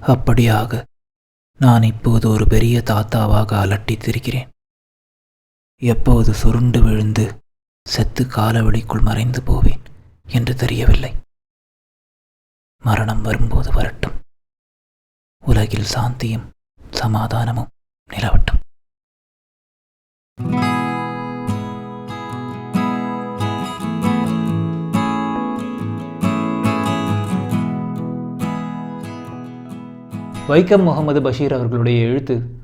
அப்படியாக நான் இப்போது ஒரு பெரிய தாத்தாவாக அலட்டித்திருக்கிறேன். எப்போது சுருண்டு விழுந்து செத்து காலவெளிக்குள் மறைந்து போவேன் என்று தெரியவில்லை. மரணம் வரும்போது வரட்டும். உலகில் சாந்தியும் சமாதானமும் நிலவட்டும். வைக்கம் முகமது பஷீர் அவர்களுடைய எழுத்து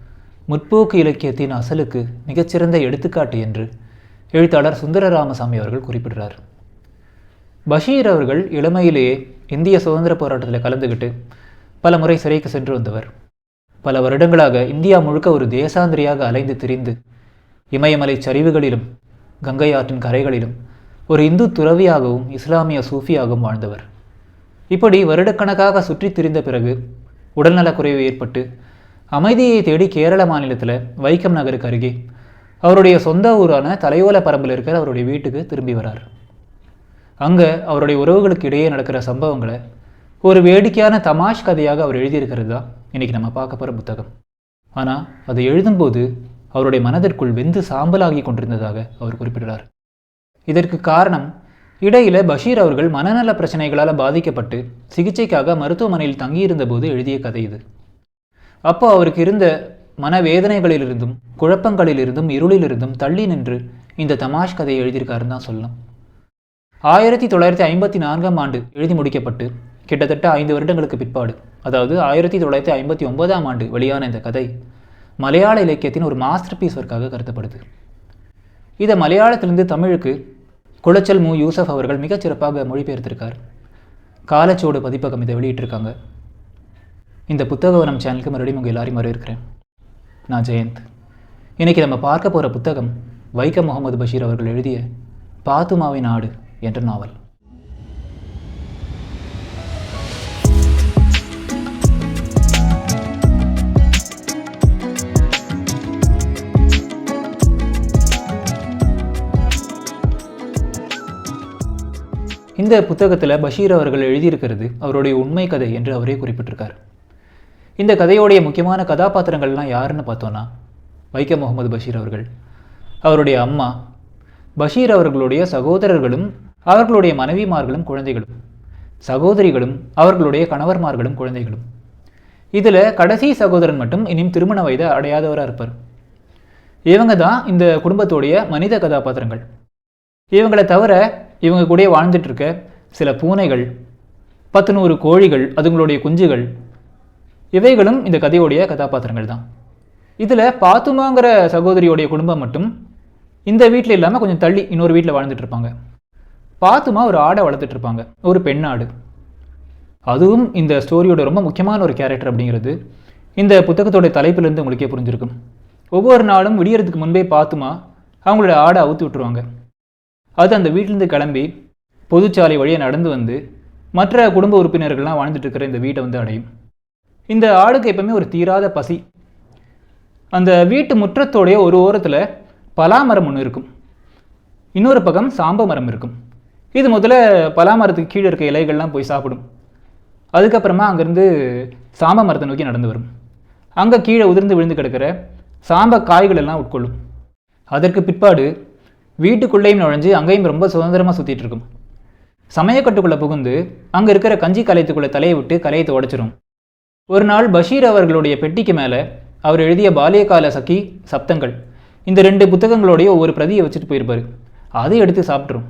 முற்போக்கு இலக்கியத்தின் அசலுக்கு மிகச்சிறந்த எடுத்துக்காட்டு என்று எழுத்தாளர் சுந்தர ராமசாமி அவர்கள் குறிப்பிடுறார். பஷீர் அவர்கள் இளமையிலேயே இந்திய சுதந்திர போராட்டத்தில் கலந்துக்கிட்டு பல முறை சிறைக்கு சென்று வந்தவர். பல வருடங்களாக இந்தியா முழுக்க ஒரு தேசாந்திரியாக அலைந்து திரிந்து இமயமலை சரிவுகளிலும் கங்கை ஆற்றின் கரைகளிலும் ஒரு இந்து துறவியாகவும் இஸ்லாமிய சூஃபியாகவும் வாழ்ந்தவர். இப்படி வருடக்கணக்காக சுற்றித் திரிந்த பிறகு உடல்நலக்குறைவு ஏற்பட்டு அமைதியை தேடி கேரள மாநிலத்தில் வைக்கம் நகருக்கு அருகே அவருடைய சொந்த ஊரான தலையோல பரம்பில் இருக்கிற அவருடைய வீட்டுக்கு திரும்பி வரார். அங்கே அவருடைய உறவுகளுக்கு இடையே நடக்கிற சம்பவங்களை ஒரு வேடிக்கையான தமாஷ் கதையாக அவர் எழுதியிருக்கிறது தான் இன்றைக்கி நம்ம பார்க்க போகிற புத்தகம். ஆனால் அதை எழுதும்போது அவருடைய மனதிற்குள் வெந்து சாம்பலாகி கொண்டிருந்ததாக அவர் குறிப்பிடுகிறார் இதற்கு காரணம் இடையில பஷீர் அவர்கள் மனநல பிரச்சனைகளால் பாதிக்கப்பட்டு சிகிச்சைக்காக மருத்துவமனையில் தங்கியிருந்தபோது எழுதிய கதை இது. அப்போ அவருக்கு இருந்த மனவேதனைகளிலிருந்தும் குழப்பங்களிலிருந்தும் இருளிலிருந்தும் தள்ளி நின்று இந்த தமாஷ் கதையை எழுதியிருக்காருன்னு தான் சொல்லலாம் ஆயிரத்தி தொள்ளாயிரத்தி ஐம்பத்தி நான்காம் ஆண்டு எழுதி முடிக்கப்பட்டு கிட்டத்தட்ட ஐந்து வருடங்களுக்கு பிற்பாடு அதாவது ஆயிரத்தி தொள்ளாயிரத்தி ஐம்பத்தி ஒன்பதாம் ஆண்டு வெளியான இந்த கதை மலையாள இலக்கியத்தின் ஒரு மாஸ்டர் பீஸ் ஒர்க்காக கருதப்படுது. இதை மலையாளத்திலிருந்து தமிழுக்கு குளச்சல் மு. யூசப் அவர்கள் மிகச்சிறப்பாக மொழிபெயர்த்திருக்கார். காலச்சோடு பதிப்பகம் இதை வெளியிட்டிருக்காங்க. இந்த புத்தக நம் சேனலுக்கு மறுபடியும் உங்கள் எல்லாரையும் வரவேற்கிறேன். நான் ஜெயந்த். இன்றைக்கி நம்ம பார்க்க போகிற புத்தகம் வைக்கம் முகமது பஷீர் அவர்கள் எழுதிய பாத்துமாவின் நாடு என்ற நாவல். இந்த புத்தகத்தில் பஷீர் அவர்கள் எழுதியிருக்கிறது அவருடைய உண்மை கதை என்று அவரே குறிப்பிட்டிருக்கார். இந்த கதையோடைய முக்கியமான கதாபாத்திரங்கள்லாம் யாருன்னு பார்த்தோன்னா வைக்கம் முகமது பஷீர் அவர்கள் அவருடைய அம்மா பஷீர் அவர்களுடைய சகோதரர்களும் அவர்களுடைய மனைவிமார்களும் குழந்தைகளும் சகோதரிகளும் அவர்களுடைய கணவர்மார்களும் குழந்தைகளும். இதில் கடைசி சகோதரன் மட்டும் இனியும் திருமண வயதை அடையாதவராக இருப்பார். இவங்க தான் இந்த குடும்பத்துடைய மனித கதாபாத்திரங்கள். இவங்களை தவிர இவங்க கூடயே வாழ்ந்துட்டு இருக்க சில பூனைகள் பத்து நூறு கோழிகள் அதுங்களுடைய குஞ்சுகள் இவைகளும் இந்த கதையுடைய கதாபாத்திரங்கள் தான். இதில் பாத்துமாங்கிற சகோதரியோடைய குடும்பம் மட்டும் இந்த வீட்டில் இல்லாமல் கொஞ்சம் தள்ளி இன்னொரு வீட்டில் வாழ்ந்துட்டு இருப்பாங்க பாத்துமா ஒரு ஆடை வளர்த்துட்டு இருப்பாங்க ஒரு பெண்ணாடு. அதுவும் இந்த ஸ்டோரியோட ரொம்ப முக்கியமான ஒரு கேரக்டர் அப்படிங்கிறது இந்த புத்தகத்தோடைய தலைப்பிலேருந்து உங்களுக்கே புரிஞ்சிருக்கும். ஒவ்வொரு நாளும் விடியறதுக்கு முன்பே பாத்துமா அவங்களோட ஆடை அவுத்து விட்டுருவாங்க. அது அந்த வீட்டிலேருந்து கிளம்பி பொதுச்சாலை வழியாக நடந்து வந்து மற்ற குடும்ப உறுப்பினர்கள்லாம் வாழ்ந்துட்டு இருக்கிற இந்த வீட்டை வந்து அடையும். இந்த ஆடுக்கு எப்பவுமே ஒரு தீராத பசி. அந்த வீட்டு முற்றத்தோடைய ஒரு ஓரத்தில் பலாமரம் ஒன்று இருக்கும். இன்னொரு பக்கம் சாம்ப மரம் இருக்கும். இது முதல்ல பலாமரத்துக்கு கீழே இருக்க இலைகள்லாம் போய் சாப்பிடும். அதுக்கப்புறமா அங்கேருந்து சாம்ப மரத்தை நோக்கி நடந்து வரும். அங்கே கீழே உதிர்ந்து விழுந்து கிடக்கிற சாம்ப காய்கள் எல்லாம் உட்கொள்ளும். அதற்கு பிற்பாடு வீட்டுக்குள்ளேயும் நுழைஞ்சு அங்கேயும் ரொம்ப சுதந்திரமாக சுற்றிட்டு இருக்கும். சமயக்கட்டுக்குள்ளே புகுந்து அங்கே இருக்கிற கஞ்சி கலையத்துக்குள்ளே தலையை விட்டு கலையத்தை உடைச்சிரும். ஒரு நாள் பஷீர் அவர்களுடைய பெட்டிக்கு மேலே அவர் எழுதிய பாலியகால சகி சப்தங்கள். இந்த ரெண்டு புத்தகங்களோடைய ஒவ்வொரு பிரதியை வச்சுட்டு போயிருப்பார். அதை எடுத்து சாப்பிட்ரும்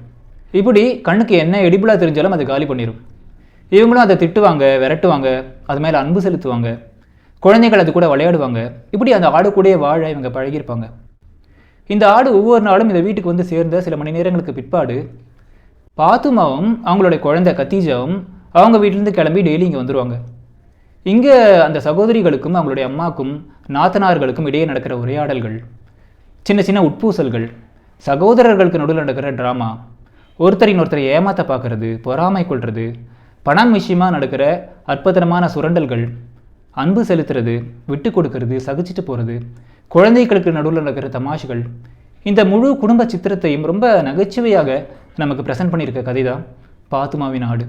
இப்படி கண்ணுக்கு என்ன எடிபிளாக தெரிஞ்சாலும் அதை காலி பண்ணிடும் இவங்களும் அதை திட்டுவாங்க விரட்டுவாங்க அது மேலே அன்பு செலுத்துவாங்க. குழந்தைகள் அது கூட விளையாடுவாங்க. இப்படி அந்த ஆடு கூடயே வாழ இவங்க பழகியிருப்பாங்க. இந்த ஆடு ஒவ்வொரு நாளும் இந்த வீட்டுக்கு வந்து சேர்ந்த சில மணி நேரங்களுக்கு பிற்பாடு பாத்துமாவும் அவங்களுடைய குழந்தை கத்தீஜாவும் அவங்க வீட்டிலேருந்து கிளம்பி டெய்லி இங்கே வந்துடுவாங்க இங்கே அந்த சகோதரிகளுக்கும் அவங்களுடைய அம்மாக்கும் நாத்தனார்களுக்கும் இடையே நடக்கிற உரையாடல்கள் சின்ன சின்ன உட்பூசல்கள் சகோதரர்களுக்கு நடுவில் நடக்கிற ட்ராமா ஒருத்தரின் ஒருத்தரை ஏமாத்த பார்க்குறது பொறாமை கொள்வது பணம் விஷயமா நடக்கிற அற்புதமான சுரண்டல்கள் அன்பு செலுத்துறது விட்டு கொடுக்கறது சகிச்சிட்டு போகிறது குழந்தைகளுக்கு நடுவில் நடக்கிற தமாஷுகள் இந்த முழு குடும்ப சித்திரத்தையும் ரொம்ப நகைச்சுவையாக நமக்கு ப்ரெசென்ட் பண்ணியிருக்க கதை தான் பாத்துமாவின் ஆடு.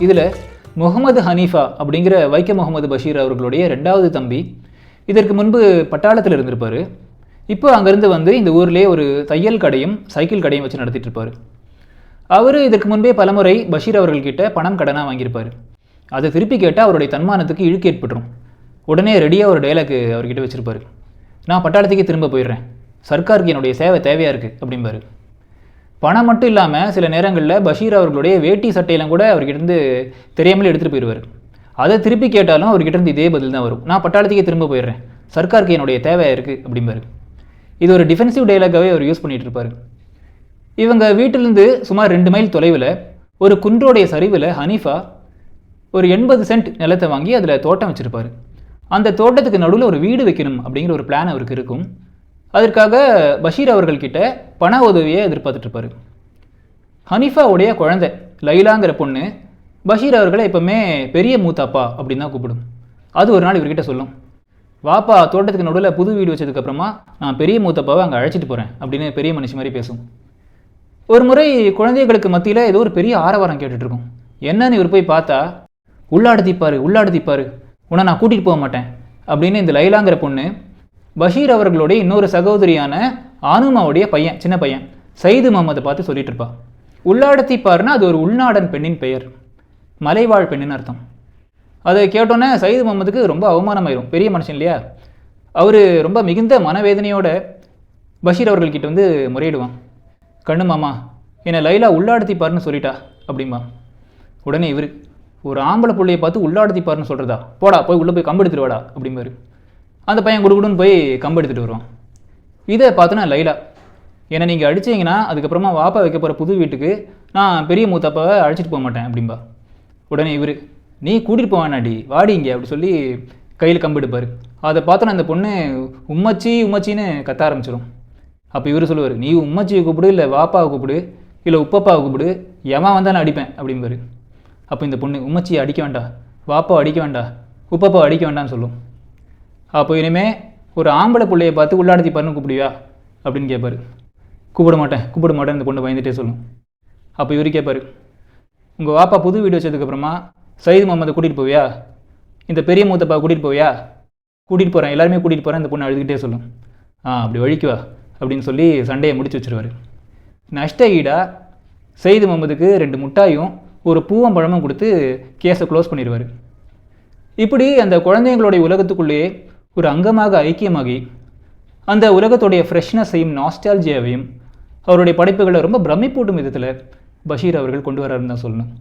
இதில் முகமது ஹனீஃபா அப்படிங்கிற வைக்க முகமது பஷீர் அவர்களுடைய ரெண்டாவது தம்பி இதற்கு முன்பு பட்டாளத்தில் இருந்திருப்பார். இப்போ அங்கேருந்து வந்து இந்த ஊர்லேயே ஒரு தையல் கடையும் சைக்கிள் கடையும் வச்சு நடத்திட்டு இருப்பார் அவர் இதற்கு முன்பே பலமுறை பஷீர் அவர்கள்கிட்ட பணம் கடனாக வாங்கியிருப்பார். அதை திருப்பி கேட்டால் அவருடைய தன்மானத்துக்கு இழுக்கு ஏற்பட்டுரும். உடனே ரெடியாக ஒரு டைலாக் அவர்கிட்ட வச்சுருப்பார். நான் பட்டாளத்துக்கே திரும்ப போயிடுறேன். சர்க்காருக்கு என்னுடைய சேவை தேவையாக இருக்குது அப்படிம்பாரு. பணம் மட்டும் இல்லாமல் சில நேரங்களில் பஷீர் அவர்களுடைய வேட்டி சட்டையெல்லாம் கூட அவர்கிட்ட இருந்து தெரியாமலே எடுத்துகிட்டு போயிடுவார் அதை திருப்பி கேட்டாலும் அவர்கிட்ட இருந்து இதே பதில் தான் வரும். நான் பட்டாளத்துக்கே திரும்ப போயிடுறேன். சர்க்காருக்கு என்னுடைய தேவை இருக்குது அப்படிம்பாரு இது ஒரு டிஃபென்சிவ் டைலாகாகவே அவர் யூஸ் பண்ணிகிட்டு இருப்பார். இவங்க வீட்டிலேருந்து சுமார் ரெண்டு மைல் தொலைவில் ஒரு குன்றோடைய சரிவில் ஹனீஃபா ஒரு எண்பது சென்ட் நிலத்தை வாங்கி அதில் தோட்டம் வச்சுருப்பார். அந்த தோட்டத்துக்கு நடுவில் ஒரு வீடு வைக்கணும் அப்படிங்கிற ஒரு பிளான் அவருக்கு இருக்கும். அதற்காக பஷீர் அவர்கள்கிட்ட பண உதவியை எதிர்பார்த்துட்டு இருப்பாரு. ஹனீஃபாவுடைய குழந்தை லைலாங்கிற பொண்ணு பஷீர் அவர்களை எப்பவுமே பெரிய மூத்தாப்பா அப்படின்னு தான் கூப்பிடும். அது ஒரு நாள் இவர்கிட்ட சொல்லும். வாப்பா தோட்டத்துக்கு நடுவில் புது வீடு வச்சதுக்கப்புறமா நான் பெரிய மூத்தப்பாவை அங்கே அழைச்சிட்டு போகிறேன் அப்படின்னு பெரிய மனுஷன் மாதிரி பேசும். ஒரு முறை குழந்தைகளுக்கு மத்தியில் ஏதோ ஒரு பெரிய ஆரவாரம் கேட்டுட்ருக்கோம் இருக்கும். என்னன்னு இவர் போய் பார்த்தா உள்ளாடுத்திப்பாரு உள்ளாடுத்திப்பாரு உன்னை நான் கூட்டிகிட்டு போக மாட்டேன் அப்படின்னு இந்த லைலாங்கிற பொண்ணு பஷீர் அவர்களுடைய இன்னொரு சகோதரியான ஆனுமாவுடைய பையன் சின்ன பையன் சயிது முகமதை பார்த்து சொல்லிட்டு இருப்பா. உள்ளாடத்திப்பாருன்னா அது ஒரு உள்நாடன் பெண்ணின் பெயர். மலைவாழ் பெண்ணின் அர்த்தம். அதை கேட்டோன்னே சயிது முகமதுக்கு ரொம்ப அவமானமாயிரும். பெரிய மனுஷன் இல்லையா? அவர் ரொம்ப மிகுந்த மனவேதனையோட பஷீர் அவர்கள்கிட்ட வந்து முறையிடுவான். கண்ணு மாமா என்னை லைலா உள்ளாடத்திப்பாருன்னு சொல்லிட்டா அப்படிம்பா. உடனே இவர் ஒரு ஆம்பளை பிள்ளையை பார்த்து உள்ளாடத்திப்பாருன்னு சொல்கிறதா போடா போய் உள்ளே போய் கம்பு வாடா அப்படிம்பாரு. அந்த பையன் குடுகுடுன்னு போய் கம்பெடுத்துட்டு வருவான். இதை பார்த்தோன்னா லைலா என்னை நீங்கள் அடிச்சிங்கன்னா அதுக்கப்புறமா வாப்பா வைக்க போகிற புது வீட்டுக்கு நான் பெரிய மூத்தப்பாவை அழைச்சிட்டு போக மாட்டேன் அப்படிம்பா. உடனே இவர் நீ கூட்டிகிட்டு போவானாடி வாடி இங்கே அப்படி சொல்லி கையில் கம்பு எடுப்பார். அதை பார்த்தோன்னா அந்த பொண்ணு உம்மச்சி உம்மச்சின்னு கத்த ஆரம்பிச்சிடும் அப்போ இவர் சொல்லுவார் நீ உம்மச்சியை கூப்பிடு இல்லை வாப்பாவை கூப்பிடு இல்லை உப்பப்பாவை கூப்பிடு எவன் வந்தாலும் அடிப்பேன் அப்படிம்பாரு. அப்போ இந்த பொண்ணு உம்மச்சியை அடிக்க வேண்டாம் வாப்பாவை அடிக்க வேண்டாம் உப்பப்பாவை அடிக்க வேண்டாம்னு சொல்லும். அப்போ இனிமே ஒரு ஆம்பளை பிள்ளையை பார்த்து உள்ளாடத்தி பண்ணு கூப்பிடுவியா? அப்படின்னு கேட்பாரு கூப்பிட மாட்டேன் கூப்பிட மாட்டேன் இந்த பொண்ணு பயந்துட்டே சொல்லும். அப்போ இவர் கேட்பாரு உங்கள் வாப்பா புது வீடு வச்சதுக்கப்புறமா சயீது முகமது கூட்டிகிட்டு போவியா? இந்த பெரிய மூத்தப்பா கூட்டிகிட்டு போவியா? கூட்டிகிட்டு போகிறேன் எல்லாருமே கூட்டிகிட்டு போகிறேன் இந்த பொண்ணு அழுதுகிட்டே சொல்லும். ஆ அப்படி வழிக்கு வா அப்படின்னு சொல்லி சண்டையை முடிச்சு வச்சிருவாரு. நஷ்ட ஈடா சயீது முகமதுக்கு ரெண்டு முட்டாயும் ஒரு பூவம் பழமும் கொடுத்து கேஸை க்ளோஸ் பண்ணிடுவார் இப்படி அந்த குழந்தைங்களுடைய உலகத்துக்குள்ளேயே ஒரு அங்கமாக ஐக்கியமாகி அந்த உலகத்துடைய ஃப்ரெஷ்னஸையும் நாஸ்டாலஜியாவையும் அவருடைய படைப்புகளை ரொம்ப பிரமிப்பூட்டும் விதத்தில் பஷீர் அவர்கள் கொண்டு வராருன்னு தான் சொல்லணும்.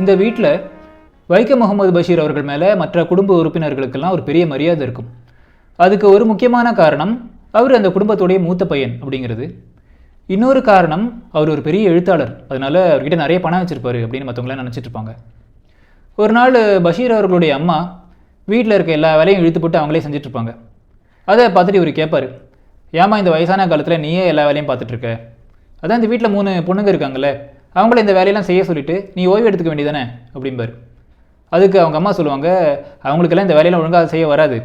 இந்த வீட்டில் வைக்க முகமது பஷீர் அவர்கள் மேலே மற்ற குடும்ப உறுப்பினர்களுக்கெல்லாம் ஒரு பெரிய மரியாதை இருக்கும். அதுக்கு ஒரு முக்கியமான காரணம் அவர் அந்த குடும்பத்துடைய மூத்த பையன் அப்படிங்கிறது. இன்னொரு காரணம் அவர் ஒரு பெரிய எழுத்தாளர். அதனால் அவர்கிட்ட நிறைய பணம் வச்சுருப்பார் அப்படின்னு மற்றவங்களாம் நினச்சிட்டு இருப்பாங்க. ஒரு நாள் பஷீர் அவர்களுடைய அம்மா வீட்டில் இருக்க எல்லா வேலையும் இழுத்து போட்டு அவங்களே செஞ்சுட்டு இருப்பாங்க. அதை பார்த்துட்டு இவர் கேட்பாரு ஏமா இந்த வயசான காலத்தில் நீயே எல்லா வேலையும் பார்த்துட்டு இருக்க? அதான் இந்த வீட்டில் மூணு பொண்ணுங்க இருக்காங்கல்ல அவங்கள இந்த வேலையெல்லாம் செய்ய சொல்லிட்டு நீ ஓய்வு எடுத்துக்க வேண்டியதானே அப்படிம்பார். அதுக்கு அவங்க அம்மா சொல்லுவாங்க அவங்களுக்கெல்லாம் இந்த வேலையெல்லாம் ஒழுங்காக செய்ய வராது.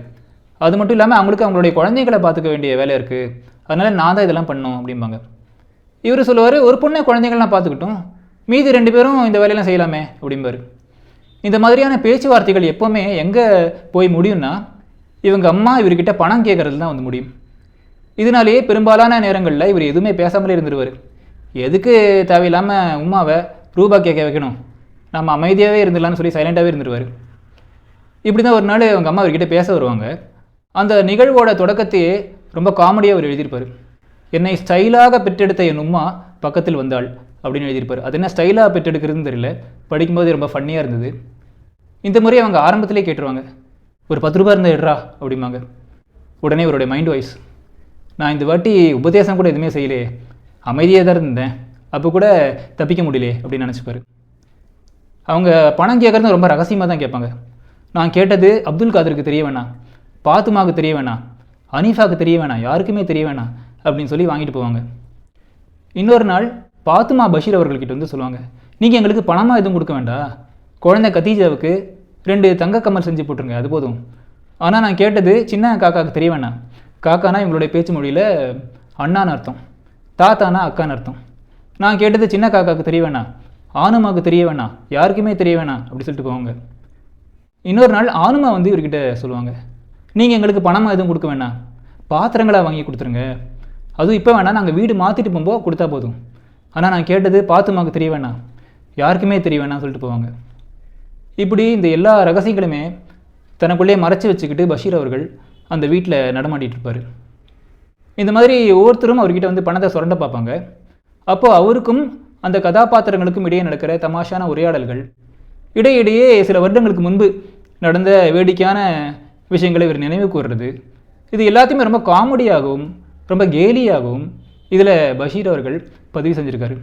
அது மட்டும் இல்லாமல் அவங்களுக்கு அவங்களுடைய குழந்தைகளை பார்த்துக்க வேண்டிய வேலை இருக்குது அதனால் நான் தான் இதெல்லாம் பண்ணணும். அப்படிம்பாங்க. இவர் சொல்லுவார் ஒரு பொண்ணை குழந்தைங்கள்லாம் பார்த்துக்கிட்டோம். மீதி ரெண்டு பேரும் இந்த வேலையெல்லாம் செய்யலாமே அப்படிம்பாரு. இந்த மாதிரியான பேச்சுவார்த்தைகள் எப்போவுமே எங்கே போய் முடியும்னா இவங்க அம்மா இவர்கிட்ட பணம் கேட்குறது தான் வந்து முடியும். இதனாலேயே பெரும்பாலான நேரங்களில் இவர் எதுவுமே பேசாமலே இருந்துருவார். எதுக்கு தேவையில்லாமல் உமாவை ரூபா கேட்க வைக்கணும்? நம்ம அமைதியாகவே இருந்துடலாம்னு சொல்லி சைலண்ட்டாகவே இருந்துருவார். இப்படி தான் ஒரு நாள் அவங்க அம்மா அவர்கிட்ட பேச வருவாங்க. அந்த நிகழ்வோட தொடக்கத்தையே ரொம்ப காமெடியாக அவர் எழுதியிருப்பார். என்னை ஸ்டைலாக பெற்றெடுத்த என் உம்மா பக்கத்தில் வந்தாள் அப்படின்னு எழுதியிருப்பார். அது என்ன ஸ்டைலாக பெற்றெடுக்கிறதுன்னு தெரியல. படிக்கும்போது ரொம்ப ஃபன்னியாக இருந்தது. இந்த முறை அவங்க ஆரம்பத்திலே கேட்டுருவாங்க. ஒரு பத்து ரூபா இருந்தால் எடுறா அப்படிம்பாங்க. உடனே இவருடைய மைண்ட் வாய்ஸ் நான் இந்த வாட்டி உபதேசம் கூட எதுவுமே செய்யலையே. அமைதியாக தான் இருந்தேன். அப்போ கூட தப்பிக்க முடியலையே அப்படின்னு நினச்சிப்பாரு. அவங்க பணம் கேட்குறது ரொம்ப ரகசியமாக தான் கேட்பாங்க. நான் கேட்டது அப்துல் காதருக்கு தெரிய வேணாம் பாத்துமாவுக்கு தெரிய வேணாம் அனீஃபாவுக்கு தெரிய வேணாம் யாருக்குமே தெரிய வேணாம். அப்படின்னு சொல்லி வாங்கிட்டு போவாங்க. இன்னொரு நாள் பாத்துமா பஷீர் அவர்கள்கிட்ட வந்து சொல்லுவாங்க நீங்கள் எங்களுக்கு பணமாக எதுவும் கொடுக்க வேண்டாம். குழந்தை கத்தீஜாவுக்கு ரெண்டு தங்க கமல் செஞ்சு போட்டுருங்க அது போதும். ஆனால் நான் கேட்டது சின்ன காக்காவுக்கு தெரிய வேணாம். காக்கானா இவங்களுடைய பேச்சு மொழியில் அண்ணான்னு அர்த்தம் தாத்தானா அக்கான்னு அர்த்தம். நான் கேட்டது சின்ன காக்காவுக்கு தெரிய வேணாம். ஆனுமாவுக்கு தெரிய வேணாம். யாருக்குமே தெரிய வேணாம் அப்படி சொல்லிட்டு போவாங்க. இன்னொரு நாள் ஆனுமா வந்து இவர்கிட்ட சொல்லுவாங்க நீங்கள் எங்களுக்கு பணமாக எதுவும் கொடுக்க வேணாம். பாத்திரங்களாக வாங்கி கொடுத்துருங்க. அதுவும் இப்போ வேணாம் நாங்கள் வீடு மாற்றிட்டு போகும்போது கொடுத்தா போதும். ஆனால் நான் கேட்டது பாத்துமாவுக்கு தெரிய வேணாம். யாருக்குமே தெரிய வேணாம்னு சொல்லிட்டு போவாங்க. இப்படி இந்த எல்லா ரகசியங்களுமே தனக்குள்ளே மறைச்சி வச்சுக்கிட்டு பஷீர் அவர்கள் அந்த வீட்டில் நடமாடிட்டு இருப்பார். இந்த மாதிரி ஒவ்வொருத்தரும் அவர்கிட்ட வந்து பணத்தை சுரண்ட பார்ப்பாங்க. அப்போது அவருக்கும் அந்த கதாபாத்திரங்களுக்கும் இடையே நடக்கிற தமாஷான உரையாடல்கள் இடையிடையே சில வருடங்களுக்கு முன்பு நடந்த வேடிக்கையான விஷயங்களை இவர் நினைவு கூறுறது இது எல்லாத்தையுமே ரொம்ப காமெடியாகவும் ரொம்ப கேலியாகவும் இதில் பஷீர் அவர்கள் பதிவு செஞ்சுருக்காரு.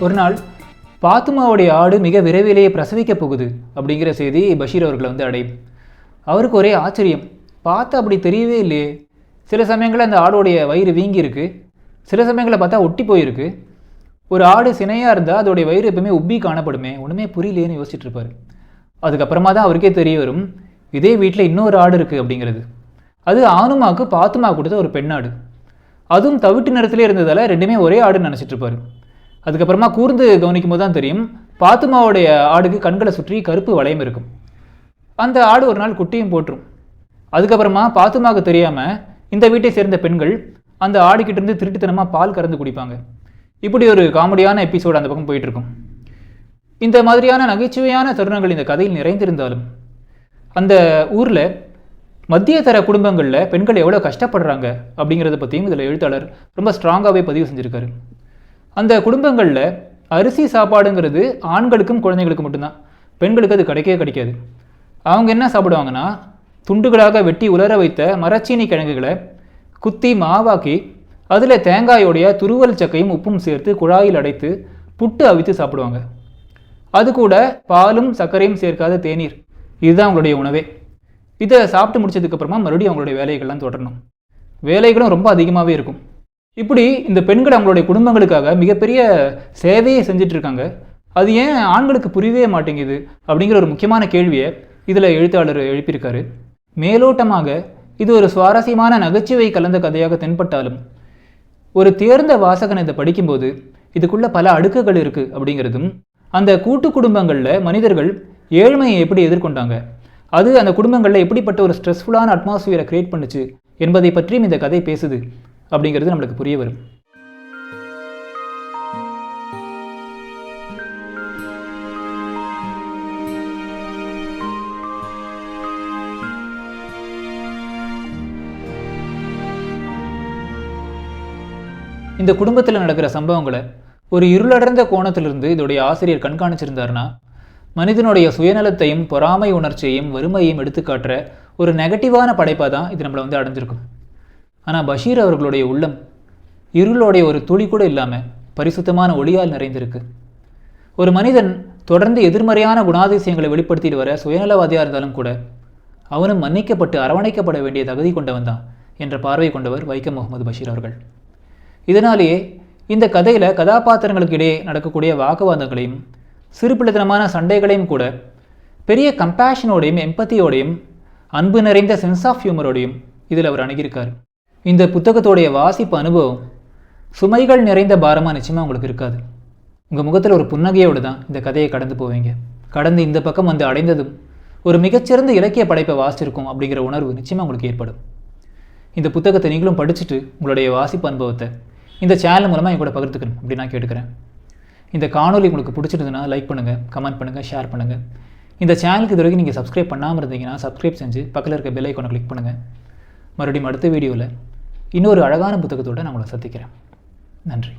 ஒரு நாள் பாத்துமாவுடைய ஆடு மிக விரைவிலேயே பிரசவிக்கப் போகுது அப்படிங்கிற செய்தி பஷீர் அவர்களை வந்து அடையும். அவருக்கு ஒரே ஆச்சரியம் பார்த்தா அப்படி தெரியவே இல்லையே சில சமயங்களில் அந்த ஆடோடைய வயிறு வீங்கி இருக்கு சில சமயங்களில் பார்த்தா ஒட்டி போயிருக்கு. ஒரு ஆடு சினையாக இருந்தால் அதோடைய வயிறு எப்பவுமே உப்பி காணப்படுமே. ஒன்றுமே புரியலையேன்னு யோசிச்சுட்டு இருப்பார். அதுக்கப்புறமா தான் அவருக்கே தெரிய வரும் இதே வீட்டில் இன்னொரு ஆடு இருக்குது அப்படிங்கிறது. அது ஆணுமாவுக்கு பாத்துமா கொடுத்த ஒரு பெண்ணாடு. அதுவும் தவிட்டு நிறத்திலே இருந்ததால் ரெண்டுமே ஒரே ஆடுன்னு நினச்சிட்டுருப்பாரு அதுக்கப்புறமா கூர்ந்து கவனிக்கும் போது தான் தெரியும் பாத்துமாவுடைய ஆடுக்கு கண்களை சுற்றி கருப்பு வளையம் இருக்கும். அந்த ஆடு ஒரு நாள் குட்டியும் போட்டுரும் அதுக்கப்புறமா பாத்துமாவுக்கு தெரியாமல் இந்த வீட்டை சேர்ந்த பெண்கள் அந்த ஆடுகிட்ட இருந்து திருட்டுத்தனமாக பால் கறந்து குடிப்பாங்க. இப்படி ஒரு காமெடியான எபிசோடு அந்த பக்கம் போயிட்டுருக்கும். இந்த மாதிரியான நகைச்சுவையான தருணங்கள் இந்த கதையில் நிறைந்திருந்தாலும் அந்த ஊரில் மத்திய தர குடும்பங்களில் பெண்கள் எவ்வளோ கஷ்டப்படுறாங்க அப்படிங்கிறத பற்றியும் இதில் எழுத்தாளர் ரொம்ப ஸ்ட்ராங்காகவே பதிவு செஞ்சுருக்காரு. அந்த குடும்பங்களில் அரிசி சாப்பாடுங்கிறது ஆண்களுக்கும் குழந்தைங்களுக்கும் மட்டும்தான். பெண்களுக்கு அது கிடைக்கவே கிடைக்காது. அவங்க என்ன சாப்பிடுவாங்கன்னா துண்டுகளாக வெட்டி உலர வைத்த மரச்சீனி கிழங்குகளை குத்தி மாவாக்கி அதில் தேங்காயோடைய துருவல் சக்கையும் உப்பும் சேர்த்து குழாயில் அடைத்து புட்டு அவித்து சாப்பிடுவாங்க. அது கூட பாலும் சர்க்கரையும் சேர்க்காத தேநீர். இதுதான் அவங்களுடைய உணவே. இதை சாப்பிட்டு முடிச்சதுக்கப்புறமா மறுபடியும் அவங்களுடைய வேலைகள்லாம் தொடரணும். வேலைகளும் ரொம்ப அதிகமாகவே இருக்கும். இப்படி இந்த பெண்கள் அவங்களுடைய குடும்பங்களுக்காக மிகப்பெரிய சேவையை செஞ்சுட்டு இருக்காங்க. அது ஏன் ஆண்களுக்கு புரியவே மாட்டேங்குது அப்படிங்கிற ஒரு முக்கியமான கேள்வியை இதில் எழுத்தாளர் எழுப்பியிருக்காரு. மேலோட்டமாக இது ஒரு சுவாரஸ்யமான நகைச்சுவை கலந்த கதையாக தென்பட்டாலும் ஒரு தேர்ந்த வாசகன் இதை படிக்கும்போது இதுக்குள்ள பல அடுக்குகள் இருக்குது அப்படிங்கிறதும் அந்த கூட்டு குடும்பங்களில் மனிதர்கள் ஏழ்மையை எப்படி எதிர்கொண்டாங்க அது அந்த குடும்பங்களில் எப்படிப்பட்ட ஒரு ஸ்ட்ரெஸ்ஃபுல்லான அட்மாஸ்பியரை கிரியேட் பண்ணுச்சு என்பதை பற்றியும் இந்த கதை பேசுது அப்படிங்கிறது நம்மளுக்கு புரிய வரும். இந்த குடும்பத்தில் நடக்கிற சம்பவங்களை ஒரு இருளடர்ந்த கோணத்திலிருந்து இதோடைய ஆசிரியர் கண்காணிச்சிருந்தார்னா மனிதனுடைய சுயநலத்தையும் பொறாமை உணர்ச்சியையும் வறுமையையும் எடுத்துக்காட்டுற ஒரு நெகட்டிவான படைப்பாக தான் இது நம்மளை வந்து அடைஞ்சிருக்கும். ஆனால் பஷீர் அவர்களுடைய உள்ளம் இருளோடைய ஒரு துளி கூட இல்லாமல் பரிசுத்தமான ஒளியால் நிறைந்திருக்கு. ஒரு மனிதன் தொடர்ந்து எதிர்மறையான குணாதிசயங்களை வெளிப்படுத்திட்டு வர சுயநலவாதியாக இருந்தாலும் கூட அவனும் மன்னிக்கப்பட்டு அரவணைக்கப்பட வேண்டிய தகுதி கொண்டவன் தான் என்ற பார்வை கொண்டவர் வைக்கம் முகமது பஷீர் அவர்கள். இதனாலேயே இந்த கதையில் கதாபாத்திரங்களுக்கு இடையே நடக்கக்கூடிய வாக்குவாதங்களையும் சிறுபிள்ளைத்தனமான சண்டைகளையும் கூட பெரிய கம்பேஷனோடையும் எம்பத்தியோடையும் அன்பு நிறைந்த சென்ஸ் ஆஃப் ஹியூமரோடையும் இதில் அவர் அணுகியிருக்கார். இந்த புத்தகத்தோடைய வாசிப்பு அனுபவம் சுமைகள் நிறைந்த பாரமாக நிச்சயமாக உங்களுக்கு இருக்காது. உங்கள் முகத்தில் ஒரு புன்னகையோடு தான் இந்த கதையை கடந்து போவீங்க. கடந்து இந்த பக்கம் வந்து அடைந்ததும் ஒரு மிகச்சிறந்த இலக்கிய படைப்பை வாசிச்சிருக்கும் அப்படிங்கிற உணர்வு நிச்சயமாக உங்களுக்கு ஏற்படும். இந்த புத்தகத்தை நீங்களும் படிச்சுட்டு உங்களுடைய வாசிப்பு அனுபவத்தை இந்த சேனல் மூலமாக என் கூட பகிர்ந்துக்கணும் அப்படி நான் கேட்டுக்கிறேன். இந்த காணொலி உங்களுக்கு பிடிச்சிருந்ததுன்னா லைக் பண்ணுங்கள் கமெண்ட் பண்ணுங்கள் ஷேர் பண்ணுங்கள் இந்த சேனலுக்கு இது வரைக்கும் நீங்கள் சப்ஸ்கிரைப் பண்ணாமல் இருந்தீங்கன்னா சப்ஸ்கிரைப் செஞ்சு பக்கத்தில் இருக்க பெல் ஐக்கோனை கிளிக் பண்ணுங்கள் மறுபடியும் அடுத்த வீடியோவில் இன்னொரு அழகான புத்தகத்தோடு நான் உங்களை சந்திக்கிறேன். நன்றி.